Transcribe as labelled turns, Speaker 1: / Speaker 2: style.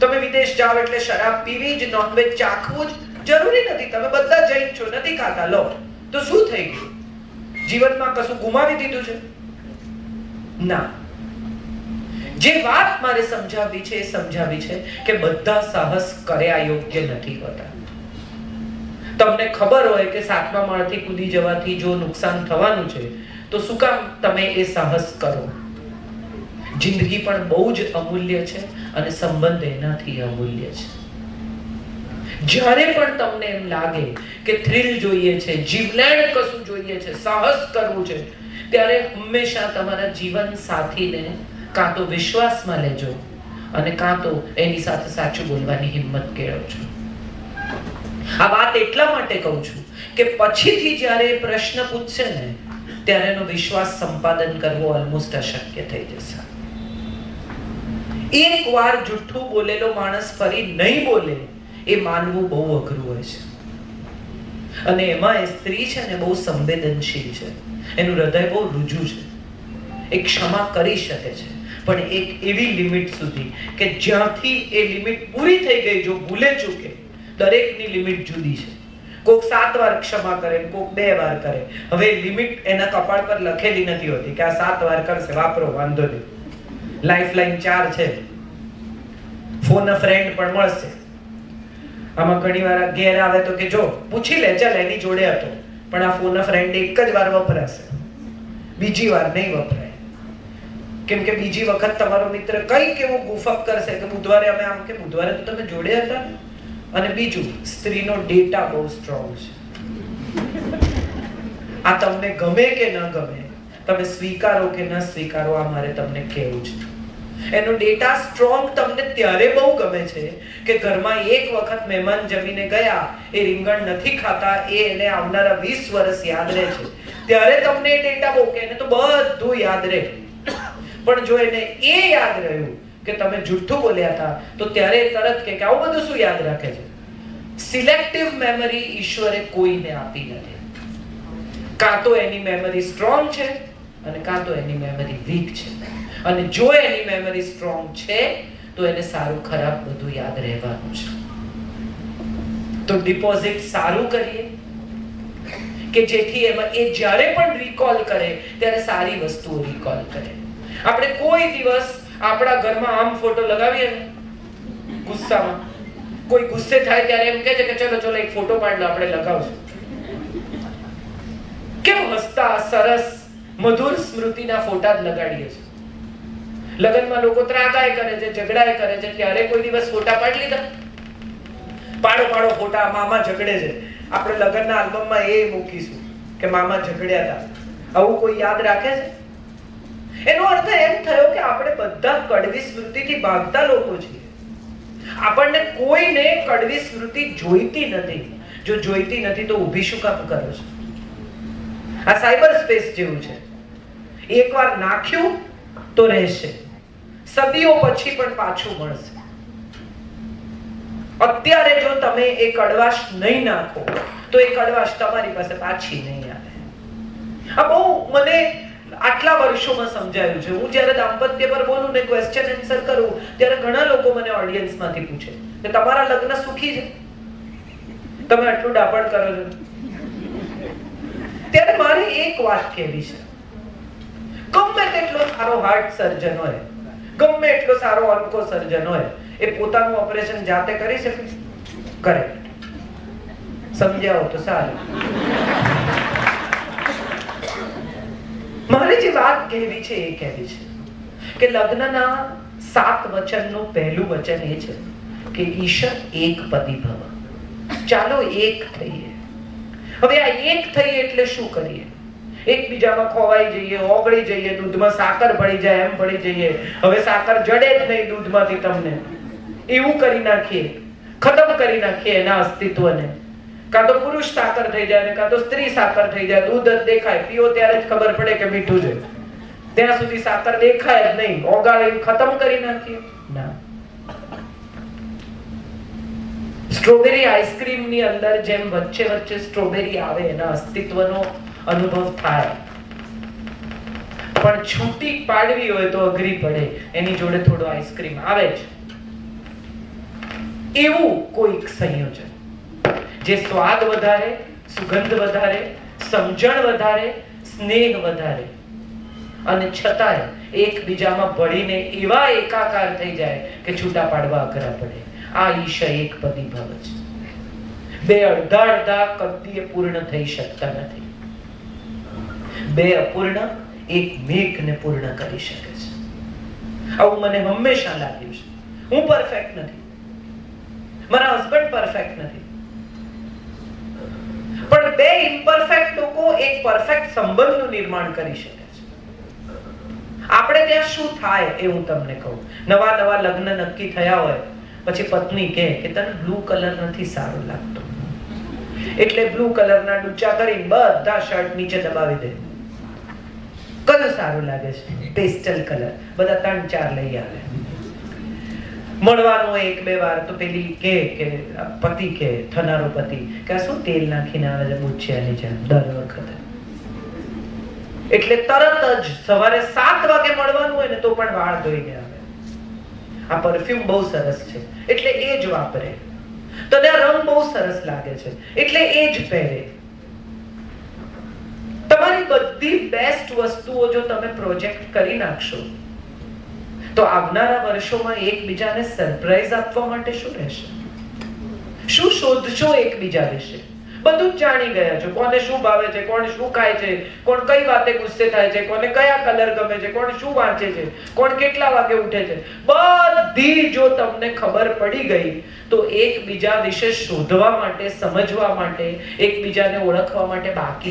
Speaker 1: તમે વિદેશ જાઓ એટલે શરાબ પીવી જ નોનવેજ ચાખવું જ જરૂરી નથી. તમે બધા જૈન છો, નથી ખાતા. લો. તો શું થઈ ગયું? જીવનમાં કશું ગુમાવી દીધું છે? ના. જે વાત મારે સમજાવવી છે એ સમજાવી છે કે બધા સાહસ કર્યા યોગ્ય નથી હોતા. તમને ખબર હોય કે સાતમા માળથી કૂદી જવાથી જો નુકસાન થવાનું છે, તો શું કામ તમે એ સાહસ કરો? જિંદગી પણ બહુ જ અમૂલ્ય છે અને સંબંધ એનાથી અમૂલ્ય છે. જ્યારે પણ તમને એમ લાગે કે થ્રિલ જોઈએ છે, જીવલેણ કશું જોઈએ છે, સાહસ કરવું છે, ત્યારે હંમેશા તમારા જીવન સાથીને કાં તો વિશ્વાસમાં લેજો અને કાં તો એની સાથે સાચું બોલવાની હિંમત કેળવજો. આ વાત એટલા માટે કહું છું કે પછીથી જ્યારે પ્રશ્ન પૂછશે ને, ત્યારે એનો વિશ્વાસ સંપાદન કરવો ઓલમોસ્ટ અશક્ય થઈ જશે. એક વાર જુઠ્ઠું બોલેલો માણસ ફરી નહીં બોલે, એ માનવું બહુ અઘરું હોય છે. અને એમાં એ સ્ત્રી છે ને બહુ સંવેદનશીલ છે. એનું હૃદય બહુ રુજુ છે. એ ક્ષમા કરી શકે છે. પણ એક એવી લિમિટ સુધી કે જ્યાંથી એ લિમિટ પૂરી થઈ ગઈ, જો ભૂલે ચૂકે, દરેકની લિમિટ જુદી છે. કોક સાત વાર ક્ષમા કરે, કોક બે વાર કરે. હવે લિમિટ એના કપાળ પર લખેલી નથી હોતી કે આ સાત વાર કરશે, વાપરો, વાંધો નહીં. લાઈફ લાઈન ચાર છે. ફોન ફ્રેન્ડ પણ મળશે. આમાં ઘણી વાર ઘેર આવે તો કે જો, પૂછી લે, ચાલ એની જોડે હતો. પણ આ ફોન ફ્રેન્ડ એક જ વાર વપરાશે. બીજી વાર નહીં વપરાય. કેમ કે બીજી વખત તમારો મિત્ર કંઈક એવું ગુફક કરશે કે બુધવારે અમે આમ કે બુધવારે તો તમે જોડે હતા ને? અને બીજું, સ્ત્રીનો ડેટા બહુ સ્ટ્રોંગ છે. આ તમને ગમે કે ન ગમે, તમે સ્વીકારો કે ન સ્વીકારો, આ મારે તમને કહેવું છે. એનો ડેટા સ્ટ્રોંગ તમને ત્યારે બહુ ગમે છે કે ઘરમાં એક વખત મહેમાન જમીને ગયા, એ રીંગણ નથી ખાતા, એ એને આવનારા 20 વર્ષ યાદ રહે છે. ત્યારે તમને ડેટા બહુ કે, એને તો બધું યાદ રહે. પણ જો એને એ યાદ રહ્યું કે તમે જુઠ્ઠું બોલ્યા હતા, તો ત્યારે તરત કે આવું બધું શું યાદ રાખે છે? સિલેક્ટિવ મેમરી ઈશ્વરે કોઈને આપી નથી. કાં તો એની મેમરી સ્ટ્રોંગ છે અને કાં તો એની મેમરી વીક છે. અને જો એની મેમરી સ્ટ્રોંગ છે, તો એને સારું ખરાબ બધું યાદ રહેવાનું છે. તો ડિપોઝિટ સારું કરીએ, કે જેથી એમાં એ જ્યારે પણ રિકોલ કરે, ત્યારે સારી વસ્તુઓ રિકોલ કરે. આપણે કોઈ દિવસ આપણા ઘરમાં આમ ફોટો લગાવીએ ને, ગુસ્સામાં, કોઈ ગુસ્સે થાય ત્યારે એમ કહે છે કે ચલો ચલો, એક ફોટો પાડ આપણે લગાવશું. કેમ હસતા, સરસ, મધુર સ્મૃતિના ફોટા જ લગાડીએ છીએ? લગ્નમાં લોકો ત્રાગાય કરે છે, ઝઘડાય કરે છે ત્યારે કોઈ દિવસ ફોટા પાડી લીધા. પાડો પાડો, ફોટા, મામા ઝઘડે છે. આપણે લગ્નના આલ્બમમાં એ મૂકીશું કે મામા ઝઘડ્યા હતા. આવું કોઈ યાદ રાખે છે? એનો અર્થ એમ થયો કે આપણે બધા કડવી સ્મૃતિથી ભાગતા લોકો છીએ. આપણને કોઈને કડવી સ્મૃતિ જોઈતી નથી. જો જોઈતી નથી તો ઊભી શું કામ કરો છો? આ સાયબર સ્પેસ જેવું છે. એકવાર નાખ્યું તો રહેશે. સદીઓ પછી પણ પાછું મળશે. અત્યારે જો તમે એ કડવાશ નહીં નાખો, તો એ કડવાશ તમારી પાસે પાછી નહીં આવે. આ બહુ મને આટલા વર્ષોમાં સમજાયું છે. હું જ્યારે દાંપત્ય પર બોલું ને ક્વેશ્ચન આન્સર કરું, ત્યારે ઘણા લોકો મને ઓડિયન્સમાંથી પૂછે કે તમારા લગ્ન સુખી છે? તમે આટલું ડાપણ કરો છો? ત્યારે મારે એક વાત કહેવી છે. ગમે તેટલો સારો હાર્ટ સર્જન હોય ગમે એટલો સારો ઓન્કો સર્જન હોય, એ પોતાનું ઓપરેશન જાતે કરી શકે? કરે. સમજાવો તો સારું. મારે જે વાત કહેવી છે, એ કહેવી છે કે લગ્નના સાત વચનનું પહેલું વચન એ છે કે ઈશ્વર એક પતિ ભવ ચાલો એક થઈએ. હવે આ એક થઈએ એટલે શું કરીએ? એકબીજામાં ખોવાઈ જઈએ, ઓગળી જઈએ, દૂધમાં સાકર ભળી જાય, એમ ભળી જઈએ. હવે સાકર જડે જ નહીં દૂધમાંથી તમને. એવું કરી નાખીએ. ખતમ કરી નાખીએ એના અસ્તિત્વને. કાં તો પુરુષ સાકર થઈ જાય ને કાં તો સ્ત્રી સાકર થઈ જાય. દૂધ જ દેખાય. પીઓ ત્યારે જ ખબર પડે કે મીઠું છે. ત્યાં સુધી સાકર દેખાય જ નહીં. ઓગાળી ખતમ કરી નાખીએ. ના. સ્ટ્રોબેરી આઈસ્ક્રીમની અંદર જેમ વચ્ચે વચ્ચે સ્ટ્રોબેરી આવે, એના અસ્તિત્વનો અનુભવ થાય. પણ છૂટી પાડવી હોય તો અઘરી પડે. એની જોડે થોડો આઈસ્ક્રીમ આવે છે એવું કોઈક સંયોજન. જે સ્વાદ વધારે, સુગંધ વધારે, સમજણ વધારે, સ્નેહ વધારે. અને છતાંય એકબીજામાં ભળીને એવા એકાકાર થઈ જાય કે છૂટા પાડવા અઘરા પડે. આ ઈશ એક પદી ભવ છે બે અડધા અડધા કદીએ પૂર્ણ થઈ શકતા નથી. બે અપૂર્ણ, એક મેઘને પૂર્ણ કરી શકે છે. આવું મને હંમેશા લાગ્યું છે. હું પરફેક્ટ નથી. મારા હસબન્ડ પરફેક્ટ નથી. પણ બે ઇમ્પરફેક્ટ લોકો એક પરફેક્ટ સંબંધનું નિર્માણ કરી શકે છે. આપણે ત્યાં શું થાય એ હું તમને કહું. નવા નવા લગ્ન નક્કી થયા હોય, પછી પત્ની કહે કે તને બ્લુ કલર નથી સારો લાગતો. એટલે બ્લુ કલરના ડૂચા કરી બધા શર્ટ નીચે દબાવી દે. કયું સારો લાગે છે. Pastel colour. બધા ત્રણ ચાર લઈ આવે. મળવાનું એક બે વાર તો પેલી કે કે, પતિ કે, થનારો પતિ, કે શું તેલ નાખીને આવે છે મૂછિયાની જેમ દર વખતે. એટલે તરત જ સવારે સાત વાગે મળવાનું હોય ને તો પણ વાળ ધોઈને આવે. આ પરફ્યુમ બહુ સરસ છે. એટલે એ જ વાપરે. તને રંગ બહુ સરસ લાગે છે. એટલે એ જ પહેરે. તમારી બધી બેસ્ટ વસ્તુઓ જો તમે પ્રોજેક્ટ કરી નાખશો, તો આવનારા વર્ષોમાં એકબીજાને સરપ્રાઈઝ આપવા માટે શું રહેશે? શું શોધશો એકબીજા વિશે? બધું જાણી ગયા છો. કોને શું ભાવે છે, કોણ શું ખાય છે, કોણ કઈ વાતે ગુસ્સે થાય છે, કોને કયા કલર ગમે છે, કોણ શું વાંચે છે, કોણ કેટલા વાગે ઉઠે છે. બધી જો તમને ખબર પડી ગઈ, તો એકબીજા વિશે શોધવા માટે, સમજવા માટે, એકબીજાને ઓળખવા માટે બાકી